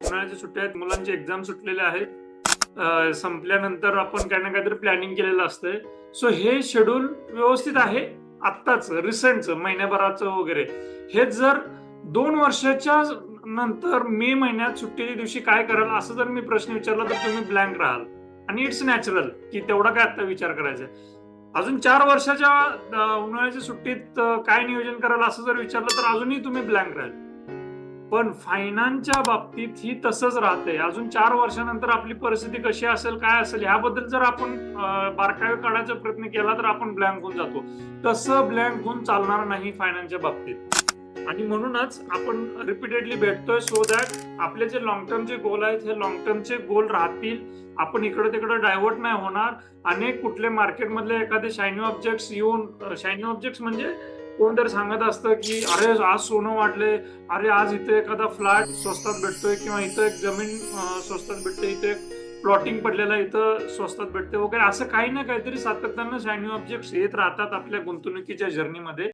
उन्हाळ्याच्या सुट्ट्या आहेत मुलांचे एक्झाम सुटलेले आहेत. संपल्यानंतर आपण काही ना काहीतरी प्लॅनिंग केलेलं असतंय. सो हे शेड्यूल व्यवस्थित आहे? आत्ताच रिसेंटचं महिन्याभराचं वगैरे. हेच जर दोन वर्षाच्या नंतर मे महिन्यात सुट्टीच्या दिवशी काय कराल असं जर मी प्रश्न विचारला तर तुम्ही ब्लँक राहाल. आणि इट्स नॅचरल की तेवढा काय आता विचार करायचा अजून चार वर्षाच्या उन्हाळ्याच्या सुट्टीत काय नियोजन कराल असं जर विचारलं तर अजूनही तुम्ही ब्लँक राहाल. पण फायनान्सच्या बाबतीत ही तसंच राहते अजून चार वर्षानंतर आपली परिस्थिती कशी असेल काय असेल ह्याबद्दल जर आपण बारकावे काढायचा प्रयत्न केला तर आपण ब्लँक होऊन जातो. तसं ब्लँक होऊन चालणार नाही फायनान्सच्या बाबतीत. आणि म्हणूनच आपण रिपीटेडली भेटतोय सो दॅट आपले जे लॉंग टर्मचे गोल आहेत हे लॉंग टर्मचे गोल राहतील. आपण इकडे तिकडे डायव्हर्ट नाही होणार. अनेक कुठले मार्केटमधले एखादे शायनी ऑब्जेक्ट्स येऊन शायनी ऑब्जेक्ट्स म्हणजे कोण तर सांगत असतं की अरे आज सोनं वाढले अरे आज इथे एखादा फ्लॅट स्वस्तात भेटतोय किंवा इथं एक जमीन स्वस्तात भेटते इथे एक प्लॉटिंग पडलेला इथं स्वस्तात भेटते वगैरे असं काही ना काहीतरी सातत्यानं शायनी ऑब्जेक्ट्स येत राहतात आपल्या गुंतवणुकीच्या जर्नीमध्ये.